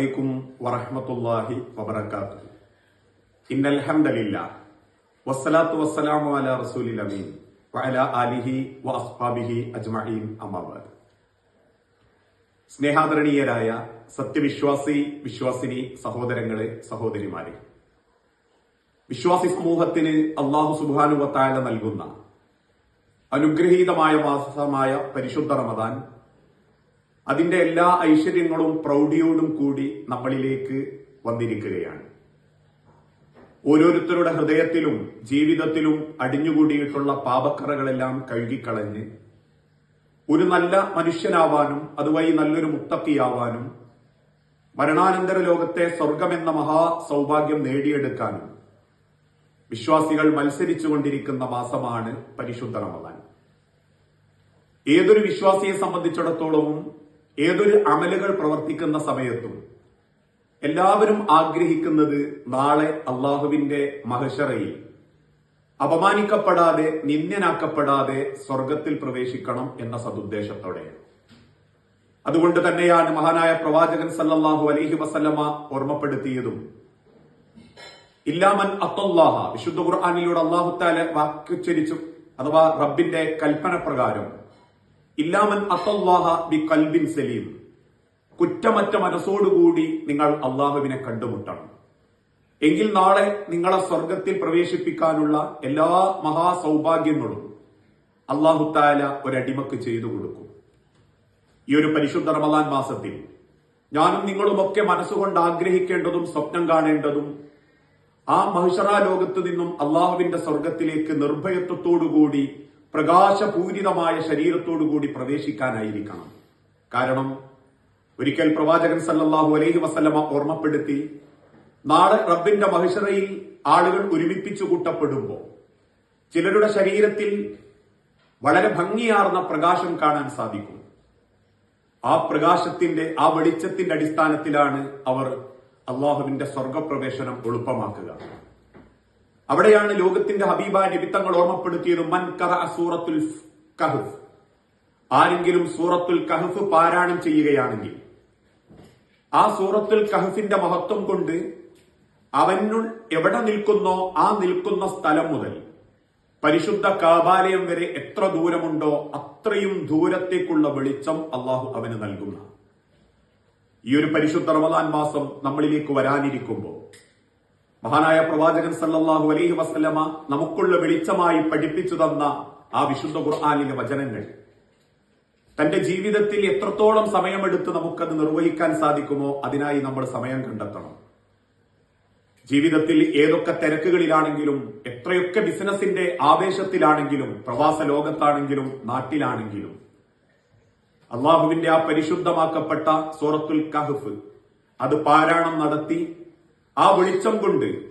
അലൈക്കും വറഹമത്തല്ലാഹി വബർക്കാത്തു ഇന്നൽഹംദലില്ല വസ്സലാത്തു വസ്സലാമു അലാ റസൂലിൽ അമീൻ. വഅലാ ആലിഹി വഅസ്ഹാബിഹി അജ്മഈൻ അമ്മാബാദ് സ്നേഹാദരണീയരായ സത്യവിശ്വാസി വിശ്വാസിനി സഹോദരങ്ങളെ സഹോദരിമാരെ. വിശ്വാസി സമൂഹത്തിന് അള്ളാഹു സുബാനുവത്തായ നൽകുന്ന അനുഗ്രഹീതമായ മാസമായ പരിശുദ്ധ റമദാൻ അതിന്റെ എല്ലാ ഐശ്വര്യങ്ങളും പ്രൗഢിയോടും കൂടി നമ്മളിലേക്ക് വന്നിരിക്കുകയാണ്. ഓരോരുത്തരുടെ ഹൃദയത്തിലും ജീവിതത്തിലും അടിഞ്ഞുകൂടിയിട്ടുള്ള പാപക്കറകളെല്ലാം കഴുകിക്കളഞ്ഞ് ഒരു നല്ല മനുഷ്യനാവാനും അതുവഴി നല്ലൊരു മുത്തക്കിയാവാനും മരണാനന്തര ലോകത്തെ സ്വർഗമെന്ന മഹാ സൗഭാഗ്യം നേടിയെടുക്കാനും വിശ്വാസികൾ മത്സരിച്ചുകൊണ്ടിരിക്കുന്ന മാസമാണ് പരിശുദ്ധ റമദാൻ. ഏതൊരു വിശ്വാസിയെ സംബന്ധിച്ചിടത്തോളവും ഏതൊരു അമലുകൾ പ്രവർത്തിക്കുന്ന സമയത്തും എല്ലാവരും ആഗ്രഹിക്കുന്നത് നാളെ അള്ളാഹുവിന്റെ മഹഷറയിൽ. അപമാനിക്കപ്പെടാതെ നിന്ദനാക്കപ്പെടാതെ സ്വർഗത്തിൽ പ്രവേശിക്കണം എന്ന സതുദ്ദേശത്തോടെ. അതുകൊണ്ട് തന്നെയാണ് മഹാനായ പ്രവാചകൻ സല്ലാഹു അലഹി വസല്ലമ ഓർമ്മപ്പെടുത്തിയതും ഇല്ലാമൻ അത്തല്ലാഹ വിശുദ്ധ ഖുർആാനിലൂടെ അള്ളാഹുത്താലെ വാക്കുച്ചരിച്ചു അഥവാ റബ്ബിന്റെ കൽപ്പന പ്രകാരം ഇല്ലാമൻ അത്തല്ലാഹ ബി കൽബിൻ സലീം. കുറ്റമറ്റ മനസ്സോടുകൂടി നിങ്ങൾ അള്ളാഹുവിനെ കണ്ടുമുട്ടണം. എങ്കിൽ നാളെ നിങ്ങളെ സ്വർഗത്തിൽ പ്രവേശിപ്പിക്കാനുള്ള എല്ലാ മഹാസൗഭാഗ്യങ്ങളും അള്ളാഹുത്താല ഒരടിമക്ക് ചെയ്തു കൊടുക്കും. ഈ ഒരു പരിശുദ്ധ റമദാൻ മാസത്തിൽ ഞാനും നിങ്ങളുമൊക്കെ മനസ്സുകൊണ്ട് ആഗ്രഹിക്കേണ്ടതും സ്വപ്നം കാണേണ്ടതും ആ മഹിഷറ ലോകത്ത് നിന്നും അള്ളാഹുവിന്റെ സ്വർഗത്തിലേക്ക് നിർഭയത്വത്തോടുകൂടി പ്രകാശപൂരിതമായ ശരീരത്തോടുകൂടി പ്രവേശിക്കാനായിരിക്കണം. കാരണം ഒരിക്കൽ പ്രവാചകൻ സല്ലാഹു അലൈഹി വസല്ലമ ഓർമ്മപ്പെടുത്തി നാളെ റബ്ബിന്റെ മഹിഷറയിൽ ആളുകൾ ഒരുമിപ്പിച്ചു കൂട്ടപ്പെടുമ്പോൾ ചിലരുടെ ശരീരത്തിൽ വളരെ ഭംഗിയാർന്ന പ്രകാശം കാണാൻ സാധിക്കും. ആ പ്രകാശത്തിന്റെ ആ വെളിച്ചത്തിന്റെ അടിസ്ഥാനത്തിലാണ് അവർ അള്ളാഹുവിന്റെ സ്വർഗപ്രവേശനം എളുപ്പമാക്കുക. അവിടെയാണ് ലോകത്തിന്റെ ഹബീബായ നിമിത്തങ്ങൾ ഓർമ്മപ്പെടുത്തിയത്. മൻ കറ സൂറത്തുൽ കഹഫ്. ആരെങ്കിലും സൂറത്തുൽ കഹഫ് പാരായണം ചെയ്യുകയാണെങ്കിൽ ആ സൂറത്തുൽ കഹഫിന്റെ മഹത്വം കൊണ്ട് അവനു എവിടെ നിൽക്കുന്നോ ആ നിൽക്കുന്ന സ്ഥലം മുതൽ പരിശുദ്ധ കാബാലയം വരെ എത്ര ദൂരമുണ്ടോ അത്രയും ദൂരത്തേക്കുള്ള വെളിച്ചം അള്ളാഹു അവന് നൽകുന്ന ഈ ഒരു പരിശുദ്ധ റമദാൻ മാസം നമ്മളിലേക്ക് വരാനിരിക്കുമ്പോൾ മഹാനായ പ്രവാചകൻ സല്ലാഹു അലൈഹി വസ്ലമ നമുക്കുള്ള വെളിച്ചമായി പഠിപ്പിച്ചു തന്ന ആ വിശുദ്ധ ഖുർആാനിലെ വചനങ്ങൾ. തന്റെ ജീവിതത്തിൽ എത്രത്തോളം സമയമെടുത്ത് നമുക്കത് നിർവഹിക്കാൻ സാധിക്കുമോ അതിനായി നമ്മൾ സമയം കണ്ടെത്തണം. ജീവിതത്തിൽ ഏതൊക്കെ തിരക്കുകളിലാണെങ്കിലും എത്രയൊക്കെ ബിസിനസിന്റെ ആവേശത്തിലാണെങ്കിലും പ്രവാസ ലോകത്താണെങ്കിലും നാട്ടിലാണെങ്കിലും. അള്ളാഹുവിന്റെ ആ പരിശുദ്ധമാക്കപ്പെട്ട സൂറത്തുൽ കഹഫ് അത് പാരായണം നടത്തി ആ വെളിച്ചം കൊണ്ട്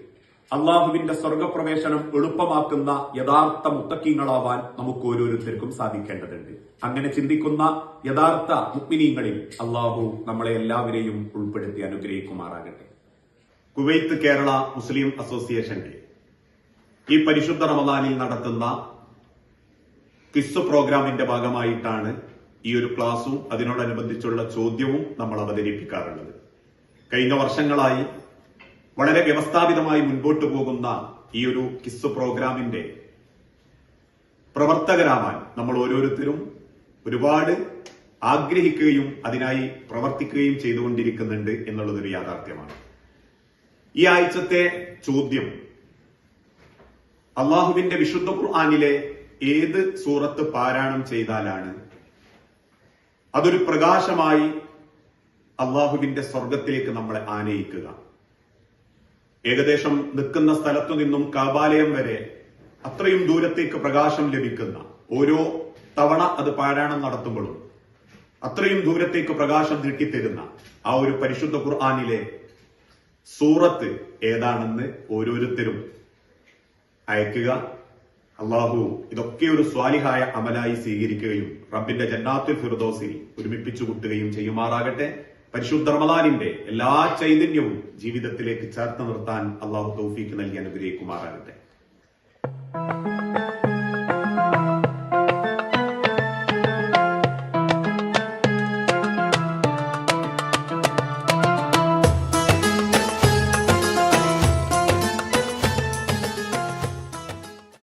അള്ളാഹുവിന്റെ സ്വർഗപ്രവേശനം എളുപ്പമാക്കുന്ന യഥാർത്ഥ മുത്തക്കീങ്ങളാവാൻ നമുക്ക് ഓരോരുത്തർക്കും സാധിക്കേണ്ടതുണ്ട്. അങ്ങനെ ചിന്തിക്കുന്ന യഥാർത്ഥ മുക്മിനീങ്ങളിൽ അള്ളാഹു നമ്മളെ എല്ലാവരെയും ഉൾപ്പെടുത്തി അനുഗ്രഹിക്കുമാറാകട്ടെ. കുവൈത്ത് കേരള മുസ്ലിം അസോസിയേഷന്റെ ഈ പരിശുദ്ധ റമദാനിൽ നടത്തുന്ന ക്വിസ് പ്രോഗ്രാമിന്റെ ഭാഗമായിട്ടാണ് ഈ ഒരു ക്ലാസും അതിനോടനുബന്ധിച്ചുള്ള ചോദ്യവും നമ്മൾ അവതരിപ്പിക്കാറുള്ളത്. കഴിഞ്ഞ വർഷങ്ങളായി വളരെ വ്യവസ്ഥാപിതമായി മുൻപോട്ട് പോകുന്ന ഈ ഒരു കിസ് പ്രോഗ്രാമിന്റെ പ്രവർത്തകരാവാൻ നമ്മൾ ഓരോരുത്തരും ഒരുപാട് ആഗ്രഹിക്കുകയും അതിനായി പ്രവർത്തിക്കുകയും ചെയ്തുകൊണ്ടിരിക്കുന്നുണ്ട് എന്നുള്ളതൊരു യാഥാർത്ഥ്യമാണ്. ഈ ആഴ്ചത്തെ ചോദ്യം അള്ളാഹുവിന്റെ വിശുദ്ധ ഖുർആാനിലെ ഏത് സൂറത്ത് പാരായണം ചെയ്താലാണ് അതൊരു പ്രകാശമായി അള്ളാഹുവിന്റെ സ്വർഗത്തിലേക്ക് നമ്മളെ ആനയിക്കുക. ഏകദേശം നിൽക്കുന്ന സ്ഥലത്തു നിന്നും കാബാലയം വരെ അത്രയും ദൂരത്തേക്ക് പ്രകാശം ലഭിക്കുന്ന ഓരോ തവണ അത് പാരായണം നടത്തുമ്പോഴും അത്രയും ദൂരത്തേക്ക് പ്രകാശം നീട്ടിത്തരുന്ന ആ ഒരു പരിശുദ്ധ ഖുർആാനിലെ സൂറത്ത് ഏതാണെന്ന് ഓരോരുത്തരും അയക്കുക അള്ളാഹു ഇതൊക്കെ ഒരു സ്വാലിഹായ അമലായി സ്വീകരിക്കുകയും റബ്ബിന്റെ ജന്നാത്തുൽ ഫിർദോസിൽ ഒരുമിപ്പിച്ചു കൂട്ടുകയും ചെയ്യുമാറാകട്ടെ. പരിശുദ്ധ റമദാനിന്റെ എല്ലാ ചൈതന്യവും ജീവിതത്തിലേക്ക് ചേർത്ത് നിർത്താൻ അള്ളാഹു തൗഫീക്ക് നൽകി അനുഗ്രഹിക്കുമാറാകട്ടെ.